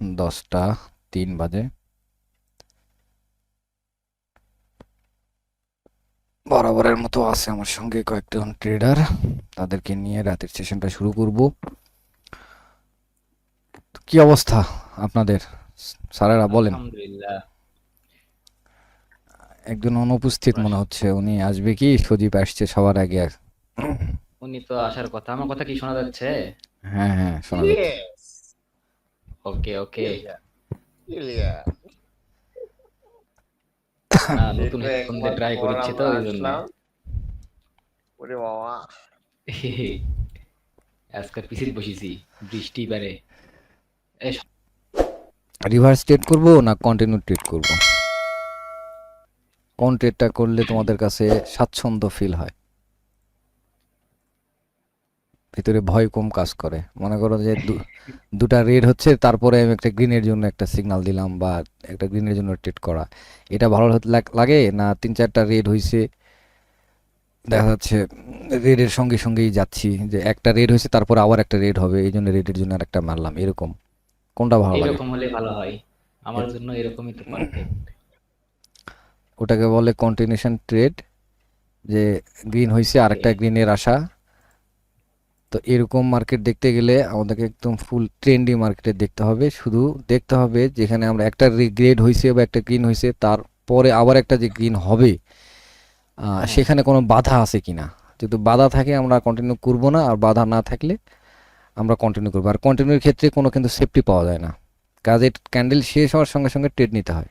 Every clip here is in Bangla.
দশটা তিন বাজে। বরাবরের মতো আছে আমার সঙ্গে কয়েকজন ট্রেডার তাদেরকে নিয়ে রাতের সেশনটা শুরু করব। কি অবস্থা আপনাদের? স্যারেরা বলেন। একজন অনুপস্থিত মনে হচ্ছে উনি আসবে কি? সজীব আসছে সবার আগে উনি তো আসার কথা। আমার কথা কি শোনা যাচ্ছে? হ্যাঁ হ্যাঁ শোনা যাচ্ছে। Yes. ওকে ওকে Ilya. নতুন এটা হেডফোন দিয়ে একবার ট্রাই পর করছি তো ওই জন্য ওরে বাবা আজকে বসেছি বৃষ্টি পারে রিভার্স ট্রেড করব না কন্টিনিউ ট্রেড করব? কোন ট্রেডটা করলে তোমাদের কাছে স্বাচ্ছন্দ্য ফিল হয়। ভিতরে ভয় কম কাজ করে। মনে করো যে দু- দুটা রেড হচ্ছে তারপরে আমি একটা গ্রিনের জন্য একটা সিগন্যাল দিলাম বা একটা গ্রিনের জন্য ট্রেড করা। এটা ভালো লাগে না তিন চারটা রেড হয়েছে দেখা যাচ্ছে রেডের সঙ্গে সঙ্গেই যাচ্ছি যে একটা রেড হয়েছে তারপর আবার একটা রেড হবে এই জন্য রেডের জন্য আর একটা মারলাম এরকম। কোনটা ভালো লাগে? এরকম হলে ভালো হয়। আমার জন্য এরকমই তো পারফেক্ট ওটাকে বলে কন্টিনিউশন ট্রেড যে গ্রিন হয়েছে আরেকটা গ্রিনের আশা। তো এরকম মার্কেট দেখতে গেলে আমাদেরকে একদম ফুল ট্রেন্ডি মার্কেটে দেখতে হবে। শুধু দেখতে হবে যেখানে আমরা একটা গ্রেড হয়েছে বা একটা গ্রিন হয়েছে তারপরে আবার একটা যে গ্রিন হবে সেখানে কোনো বাধা আছে কিনা? যদি বাধা থাকে আমরা কন্টিনিউ করব না আর বাধা না থাকলে আমরা কন্টিনিউ করব। আর কন্টিনিউর ক্ষেত্রে কোনো কিন্তু সেফটি পাওয়া যায় না। কাজে ক্যান্ডেল শেষ হওয়ার সঙ্গে সঙ্গে ট্রেড নিতে হয়।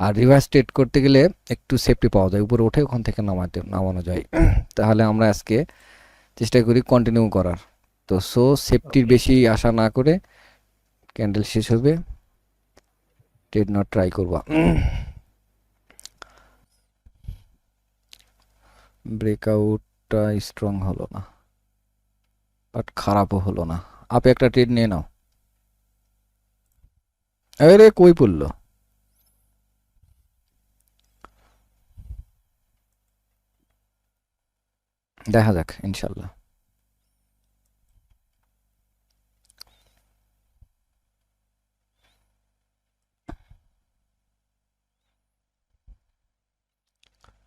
আর রিভার্স ট্রেড করতে গেলে একটু সেফটি পাওয়া যায়। উপরে উঠে ওখান থেকে নামাতে নামানো যায়। তাহলে আমরা আজকে চেষ্টা করি কন্টিনিউ করার। তো সো সেফটির বেশি আশা না করে ক্যান্ডেল শেষ হবে। ট্রেড নট ট্রাই করবা। ব্রেকআউটটা স্ট্রং হলো না। বাট খারাপও হলো না। আপে একটা ট্রেড নিয়ে নাও। আরে কই পড়ল? দেখা যাক, ইনশাল্লাহ।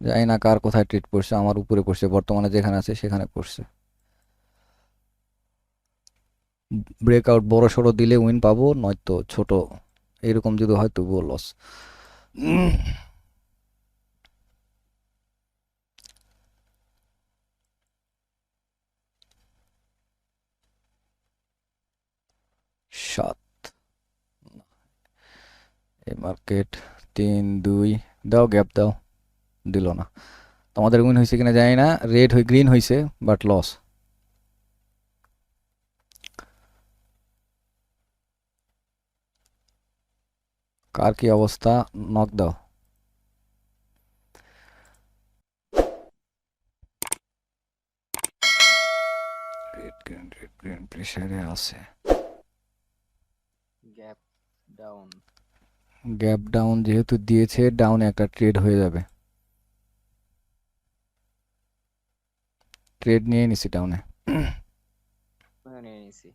জানি না কার কোথায় ট্রিট পড়ছে, আমার উপরে পড়ছে, বর্তমানে যেখানে আছে সেখানে পড়ছে। ব্রেকআউট বড় সড়ো দিলে উইন পাবো, নয়তো ছোট, এরকম যদি হয় তবুও লস সাত এই মার্কেট তিন, দুই, দাও গ্যাপ দাও, দিল না। তোমাদের উইন হয়েছে কিনা জানি না রেড হয়ে গ্রিন হয়েছে বাট লস কার কি অবস্থা? নক দাও। রেড প্রেসারে আছে। গ্যাপ ডাউন গ্যাপ ডাউন যেহেতু দিয়েছে ডাউনে একটা ট্রেড হয়ে যাবে। ট্রেড নিয়ে নিছি ডাউনে নিয়ে নিছি।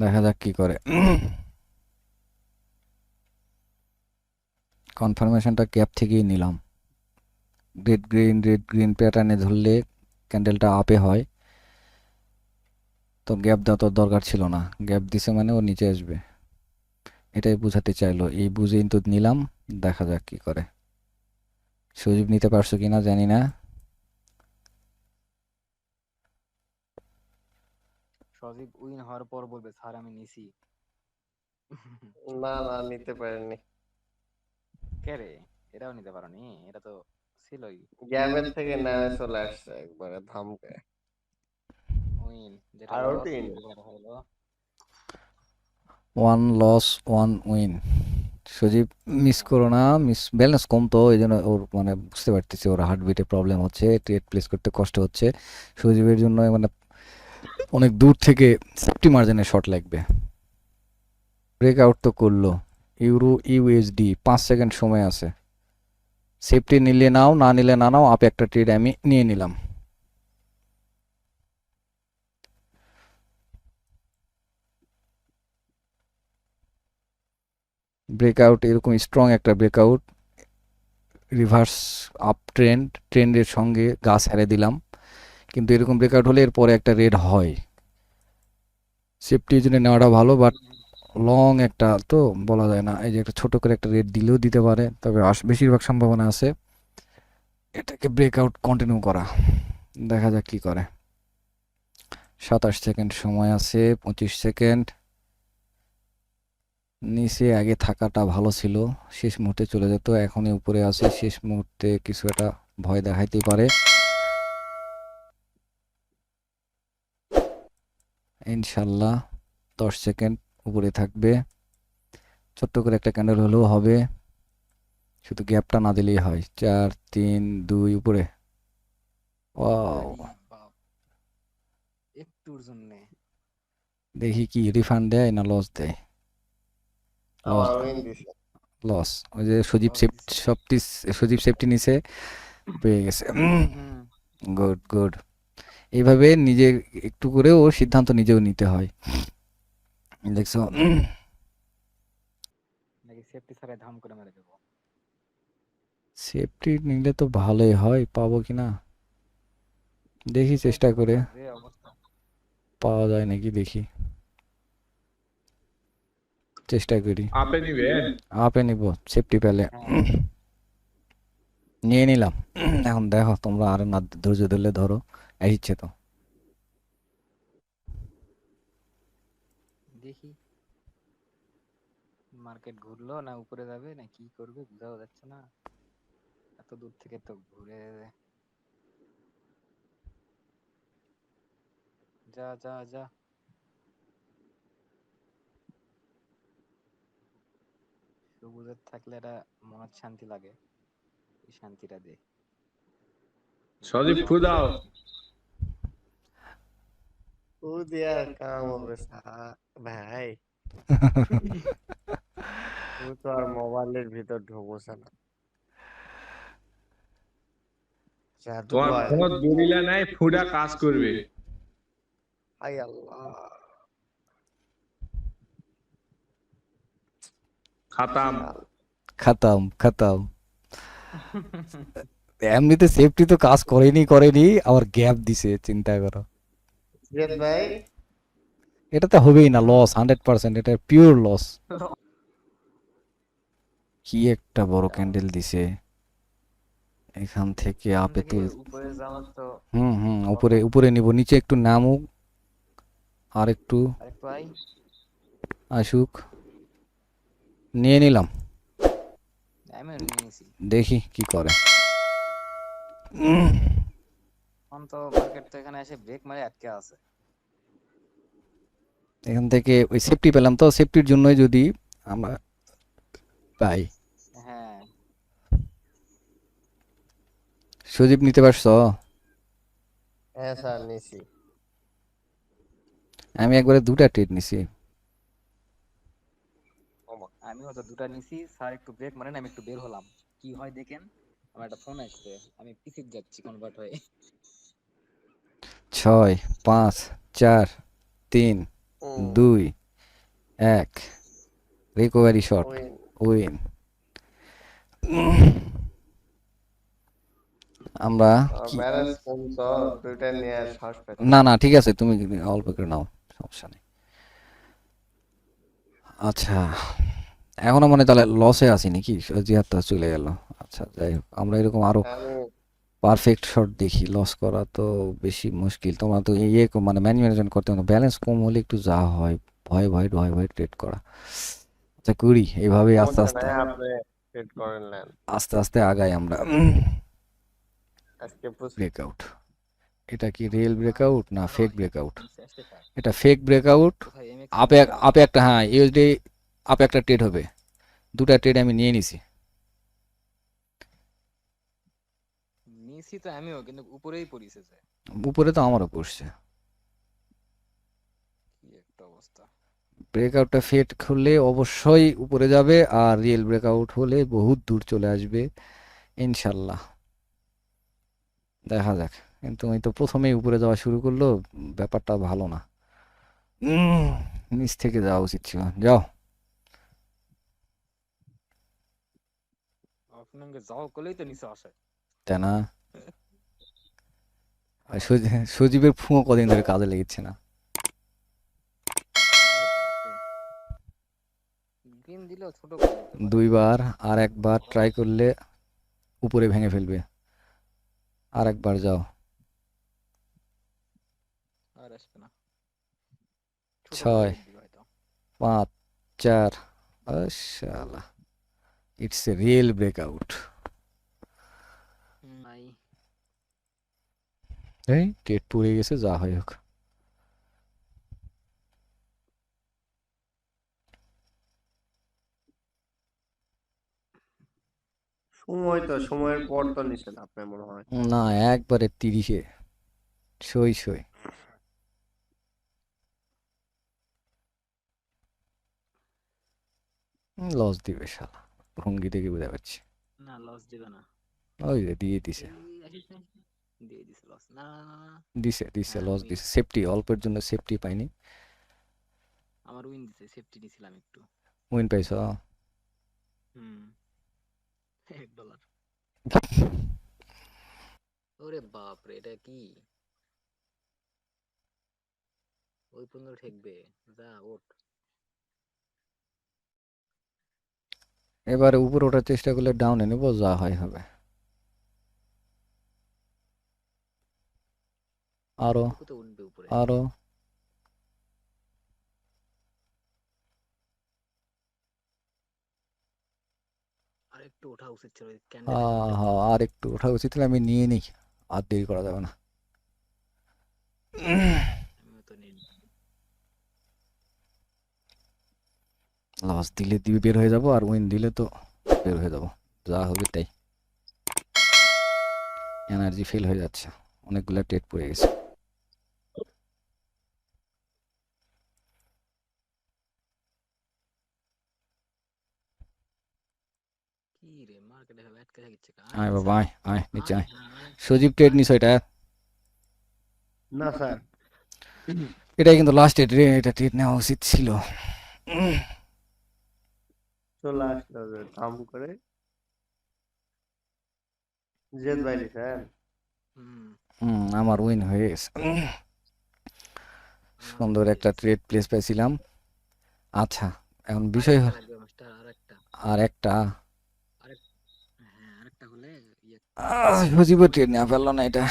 দেখা যাক কি করে। কনফার্মেশনটা ক্যাপ থেকেই নিলাম। রেড গ্রিন রেড গ্রিন প্যাটার্নে ধরলে ক্যান্ডেলটা আপে হয়। তো গ্যাপ দেওয়া তো দরকার ছিল না। গ্যাপ দিছে মানে ও নিচে আসবে। এটাই বুঝাতে চাইলো। এই বুঝেই তো নিলাম দেখা যাক কি করে। সুযোগ নিতে পারছ কিনা জানি না। সজীব উইন হওয়ার পর বলবে স্যার আমি নিছি। না না নিতে পারেননি। কে রে? এটাও নিতে পারোনি? এটা তো ছিলই। গ্যাবের থেকে নেওয়া চলে আসছে একবারে ধামকে। উইন যেটা আরও তিন। One loss one win Sajib miss করো না মিস ব্যালেন্স কম তো এই জন্য ওর মানে বুঝতে পারতেছি ওর হার্টবিটে প্রবলেম হচ্ছে ট্রেড প্লেস করতে কষ্ট হচ্ছে। সজীবের জন্য মানে অনেক দূর থেকে সেফটি মার্জিনে শট লাগবে। ব্রেক আউট তো করল। ইউরো ইউএসডি পাঁচ সেকেন্ড সময় আছে। সেফটি নিলে নাও, না নিলে না নাও, আপে একটা ট্রেড আমি নিয়ে নিলাম। ব্রেকআউট, এরকম স্ট্রং একটা ব্রেকআউট রিভার্স আপ ট্রেন্ড ট্রেন্ডের সঙ্গে গা ছেড়ে দিলাম। কিন্তু এরকম ব্রেকআউট হলে এরপরে একটা রেড হয়। সেফটির জন্য নেওয়াটা ভালো বাট লং একটা তো বলা যায় না। এই যে একটা ছোট করে একটা রেট দিলেও দিতে পারে, তবে বেশিরভাগ সম্ভাবনা আছে এটাকে ব্রেকআউট কন্টিনিউ করা। দেখা যাক কি করে। সাতাশ সেকেন্ড সময় আছে, পঁচিশ সেকেন্ড নিচে আগে থাকাটা ভালো ছিল, শেষ মুহূর্তে চলে যেত, এখনই উপরে আছে, শেষ মুহূর্তে কিছু একটা ভয় দেখাইতে পারে। ইনশাল্লাহ দশ সেকেন্ড উপরে থাকবে। ছোট্ট করে একটা ক্যান্ডেল হলেও হবে। শুধু গ্যাপটা না দিলেই হয়। চার তিন দুই উপরে। একটুর জন্যে। দেখি কি রিফান্ড দেয় না লস দেয়। লস ওই যে সজীব Loss সেফ সবটি সজীব সেফটি নিছে পেয়ে গেছে। গুড গুড এইভাবে নিজে একটু করেও সিদ্ধান্ত নিজেও নিতে হয়। দেখছ নাকি সেফটি ছাড়াই ধাম করে মেরে দেবো? সেফটি নিলে তো ভালোই হয় পাবো কি না? দেখি চেষ্টা করে। পাওয়া যায় নাকি দেখি। চেষ্টা করি। আপে নিবে? আপে নিব সেফটি পেলে। হ্যাঁ। নিয়ে নিলাম। এখন দেখো তোমরা আর না ধৈর্য ধরলে ধরো আসছে তো দেখি মার্কেট ঘুরলো না উপরে যাবে না কি করবে বোঝাও যাচ্ছে না। এত দূর থেকে তো ঘুরে যা যা যা। সবুজের থাকলে একটা মনের শান্তি লাগে এই শান্তিটা দে। সজীব ফুদাও ও দিয়া কাম হবে ভাই। তুই তো আর মোবাইলের ভিতর ঢুকছে না। তোমার। কোনো দলিলা নাই ফুডা কাজ করবে। হাই আল্লাহ। খাতাম। খাতাম খাতাম। এমনিতে সেফটি তো কাজ করেনি করেনি আবার গ্যাপ দিছে চিন্তা করো। ভাই। এটা তো হবেই না লস হান্ড্রেড পার্সেন্ট এটা পিওর লস কি একটা বড় ক্যান্ডেল দিছে? এখান থেকে আপে তুল। হুম হুম উপরে উপরে নিব। নিচে একটু নামুক। আর একটু আসুক। নিয়ে নিলাম। দেখি কি করে। এখন তো মার্কেট তো এখানে এসে ব্রেক মারে আটকে আছে। এখান থেকে ওই সেফটি পেলাম তো। সেফটির জন্যই যদি আমরা পাই। হ্যাঁ। সজীব নিতে পারছ? হ্যাঁ স্যার নিছি। আমি একবারে দুটা ট্রেড নিছি। আমিও তো দুটা নিছি। স্যার একটু ব্রেক মারেন আমি একটু বের হলাম। কি হয় দেখেন আমার একটা ফোন আসছে আমি পিছিয়ে যাচ্ছি কনভার্ট হয়ে। ছয় পাঁচ চার তিন দুই এক। রিকভারি শট উইন আমরা পেতে না না ঠিক আছে তুমি অল্প করে নাও সমস্যা নেই। আচ্ছা এখনও মনে হয় তাহলে লসে আছি নাকি? জিহাদটা চলে গেল। আচ্ছা যাই হোক আমরা এরকম আরও পারফেক্ট শট দেখি লস করা তো বেশি মুশকিল। তোমরা তো ইয়ে মানে ম্যান ম্যানেজমেন্ট করতে ব্যালেন্স কম হলে একটু যা হয় ভয় ভয় ভয় ভয় ট্রেড করা। আচ্ছা করি এইভাবে আস্তে আস্তে। আস্তে আস্তে আগাই আমরা। ব্রেকআউট এটা কি রিয়েল ব্রেকআউট না ফেক ব্রেকআউট। এটা ফেক ব্রেকআউট আপে আপে একটা হ্যাঁ ইউএসডি আপে একটা ট্রেড হবে। দুটা ট্রেড আমি নিয়ে নিছি। নিছি তো আমিও কিন্তু উপরেই পড়িছে উপরে তো আমারও পড়ছে কি একটা অবস্থা ব্রেকআউটটা ফেট হলে অবশ্যই উপরে যাবে আর রিয়েল ব্রেকআউট হলে বহুত দূর চলে আসবে ইনশাল্লাহ। দেখা যাক কিন্তু আমি তো প্রথমেই উপরে যাওয়া শুরু করল ব্যাপারটা ভালো না। নিচ থেকে যাওয়া উচিত ছিল। যাও। তাই না। সজীবের ফুঁয়ো কদিন ধরে কাজে লেগেছে না গ্রিন দিলেও ছোট করে দিতে পারে। দুইবার আর একবার ট্রাই করলে উপরে ভেঙে ফেলবে। আর একবার যাও। আর আসবে না। ছোট করে ছয়। দিবে হয়তো। পাঁচ চার আশালা it's a real breakout hmm, নাই এই টেট পড়ে গেছে যা হয় হোক। সময় তো সময়ের পর তো নিছেন আপনার মনে হয়? না একবারে তিরিশে। সই সই। লস দিবে শালা ভঙ্গি থেকে বুঝতে পারছি না লস দিবে না। ওই যে দিয়ে দিছে? দিয়ে দিছে লস না না, না, না, দিছে দিছে হ্যাঁ, লস দিছে। সেফটি অল্পের জন্য সেফটি পাইনি। আমার উইন দিছে সেফটি নিছিলাম একটু। উইন পাইছো? হুম। এক ডলার ওরে বাপ রে এটা কি? ওই পর্যন্ত ঠেকবে। যা ওঠ। এবারে উপরে ওঠার চেষ্টা করলে ডাউনে নেব যা হয় হবে। আরও তো উঠবে উপরে। আরও আর একটু ওঠা উচিত ছিল আর একটু ওঠা উচিত ছিল আমি নিয়ে নিই আর দেরি করা যাবে না। লস দিলে দিবে বের হয়ে যাব আর উইন দিলে তো বের হয়ে যাব যা হবে তাই। এনার্জি ফেল হয়ে যাচ্ছে অনেকগুলো টেট পড়ে গেছে কি রে মার্কেটে হবে আটকে থাকিচ্ছে কা আয় বাবা আয় আয় নিচে আয়। সজীব ট্রেড নিস এটা না স্যার এটাই কিন্তু লাস্ট ট্রেড রে এটা ট্রেড নেওয়া উচিত ছিল চলে আসলো যে করে জেদ বাইলি স্যার হুম আমার উইন হয়ে গেছে সুন্দর একটা ট্রেড প্লেস পাইছিলাম আচ্ছা এখন বিষয় আর একটা হ্যাঁ আরেকটা হলে সজীবও ট্রেড নেওয়া পারল না এটা।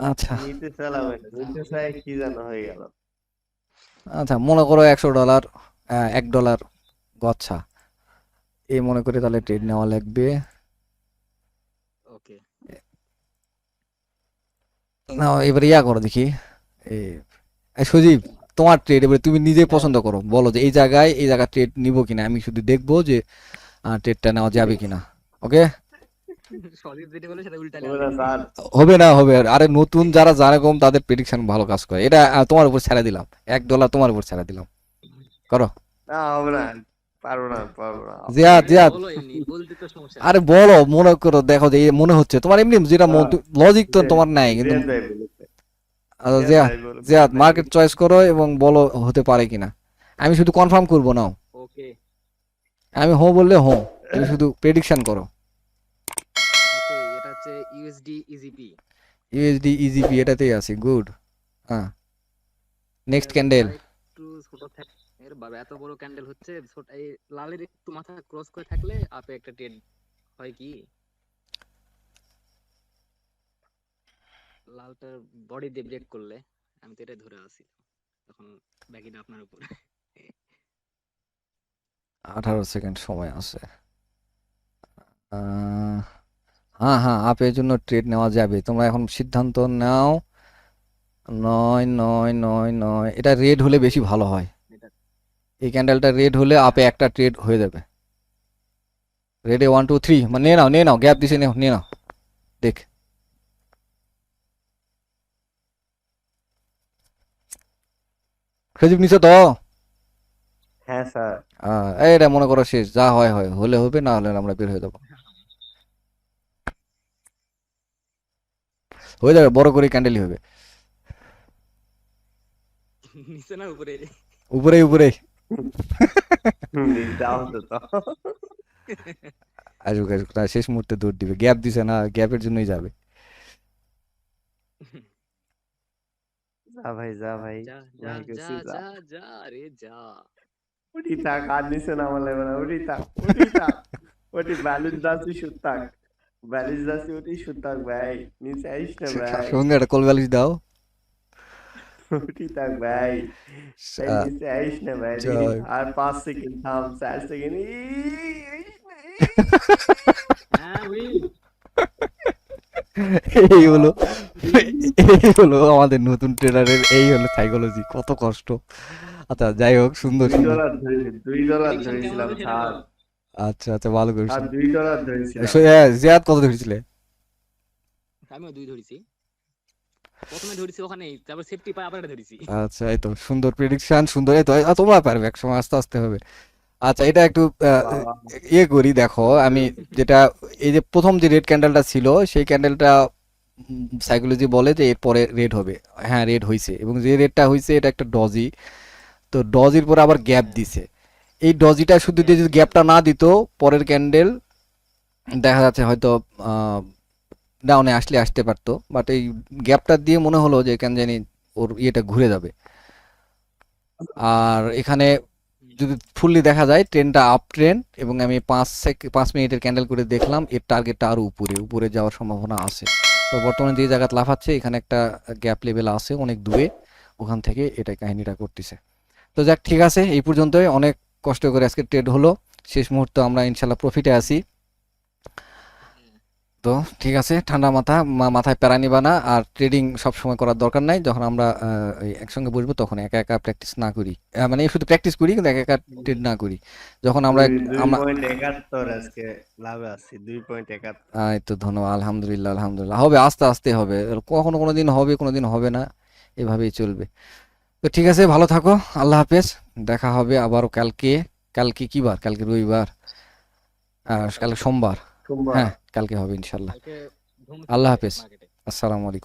হ্যাঁ আচ্ছা। আচ্ছা মনে করো একশো ডলার এক ডলার গচ্ছা। এই মনে করে তাহলে ট্রেড নেওয়া লাগবে। না এবার ইয়া করো দেখি। সজীব তোমার ট্রেড এবারে তুমি নিজে পছন্দ করো। বলো যে এই জায়গায় এই জায়গায় ট্রেড নিব কিনা? আমি শুধু দেখব যে ট্রেডটা নেওয়া যাবে কিনা। ওকে? সলিড যেটা বলে সেটা উল্টা ওরা স্যার হবে। না হবে। আরে নতুন যারা যারা কম তাদের প্রেডিকশন ভালো কাজ করে। এটা তোমার উপর ছেড়ে দিলাম। এক ডলার তোমার উপর ছেড়ে দিলাম। করো। না হবে না জিয়াদ জিয়াদ। আরে বলো মনে করো দেখো যে এই মনে হচ্ছে। তোমার এমনি যেটা। লজিক তো তোমার নাই কিন্তু। আচ্ছা, জিয়াদ জিয়াদ মার্কেট চয়েস করো এবং বলো হতে পারে কিনা। আমি শুধু কনফার্ম করব না আমি হো বললে হো তুমি শুধু প্রেডিকশন করো। ওকে এটা হচ্ছে ইউএসডি ইজিপি ইউএসডি ইজিপি এটাতেই আছে গুড হ্যাঁ। নেক্সট ক্যান্ডেল একটু ছোট থাক এর বাবা এত বড় ক্যান্ডেল হচ্ছে ছোট এই লালের একটু মাথা ক্রস করে থাকলে আপে একটা ট্রেড হয় কি? লালটার বডি দিয়ে ব্রেক করলে আমি তো এটাই ধরে আছি। তখন বাকিটা আপনার উপর। আঠারো সেকেন্ড সময় আছে। হ্যাঁ হ্যাঁ আপের জন্য ট্রেড নেওয়া যাবে। তোমরা এখন সিদ্ধান্ত নাও। নয় নয় নয় নয়। এটা রেড হলে বেশি ভালো হয়। এই ক্যান্ডেলটা রেড হলে আপে একটা ট্রেড হয়ে যাবে। রেডে ওয়ান টু থ্রি মানে নিয়ে নাও নিয়ে নাও গ্যাপ দিছে নিয়ে নিয়ে নাও। দেখ। সজীব নিচে তো? হ্যাঁ স্যার। এইটা মনে করো শেষ। যা হয় হয়। হলে হবে না হলে আমরা বের হয়ে যাব। হয়ে যাবে বড় করে ক্যান্ডেলই হবে। নিচে না উপরে? উপরে উপরে আসুক আসুক না শেষ মুহূর্তে দৌড় দিবে। গ্যাপ দিছে না গ্যাপের জন্যই যাবে। যা ভাই যা ভাই যা যা যা যা। রে যা। ব্যালেন্স দাসি উঠি সুতাক ভাই এই আহ, নিচে আইস না ভাই আর পাঁচ সেকেন্ড থাম চার সেকেন্ড এই হলো এই হলো আমাদের নতুন ট্রেলারের এই হলো সাইকোলজি কত কষ্ট। আচ্ছা যাই হোক সুন্দর দুই ডলার ধরেছিলাম স্যার। আচ্ছা আচ্ছা ভালো আর দুই ডলার ধরেছিলাম সো, জিয়াদ কত ধরেছিলে? আমিও দুই ধরেছি। প্রথমে ধরেছি ওখানে তারপর সেফটি পাই আবার ধরেছি। আচ্ছা এই তো সুন্দর প্রেডিকশন সুন্দর এই তো তোমরা পারবে এক সময় আস্তে আস্তে হবে। আচ্ছা এটা একটু ইয়ে করি দেখো আমি যেটা এই যে প্রথম যে রেড ক্যান্ডেলটা ছিল সেই ক্যান্ডেলটা সাইকোলজি বলে যে এরপরে রেড হবে। হ্যাঁ রেড হয়েছে এবং যে রেডটা হয়েছে এটা একটা ডজি তো ডজির পরে আবার গ্যাপ দিছে। এই ডজিটা শুধু দিয়ে যদি গ্যাপটা না দিত, পরের ক্যান্ডেল দেখা যাচ্ছে হয়তো ডাউনে আসলে আসতে পারতো। বাট এই গ্যাপটা দিয়ে মনে হলো যে কেন জানি ওর ইয়েটা ঘুরে যাবে। আর এখানে যদি ফুললি দেখা যায় ট্রেনটা আপ ট্রেন এবং আমি পাঁচ পাঁচ মিনিটের ক্যান্ডেল করে দেখলাম, এর টার্গেটটা আরও উপরে উপরে যাওয়ার সম্ভাবনা আছে। তো বর্তমানে যে জায়গায় লাফাচ্ছে, এখানে একটা গ্যাপ লেভেল আছে অনেক দূরে, ওখান থেকে এটা কাহিনীটা করতেছে। তো যাক, ঠিক আছে, এই পর্যন্তই। অনেক কষ্ট করে আজকে ট্রেড হলো শেষ মুহূর্তে আমরা ইনশাল্লাহ প্রফিটে আছি। তো ঠিক আছে ঠান্ডা মাথা মাথায় প্যারা নিবা না আর ট্রেডিং সব সময় করার দরকার নাই যখন আমরা একসঙ্গে বসবো তখন একা একা প্র্যাকটিস না করি। মানে শুধু প্র্যাকটিস করি কিন্তু একা একা ট্রেড না করি। যখন আমরা এই তো ধন্যবাদ আলহামদুলিল্লাহ আলহামদুলিল্লাহ। হবে আস্তে আস্তে হবে কখনো কোনো দিন হবে কোনো দিন হবে না এভাবেই চলবে। তো ঠিক আছে ভালো থাকো আল্লাহ হাফেজ। দেখা হবে আবারও কালকে কালকে কি বার? কালকে রবিবার। কালকে সোমবার। সোমবার। হ্যাঁ কালকে হবে ইনশাল্লাহ আল্লাহ হাফেজ। আসসালামু আলাইকুম।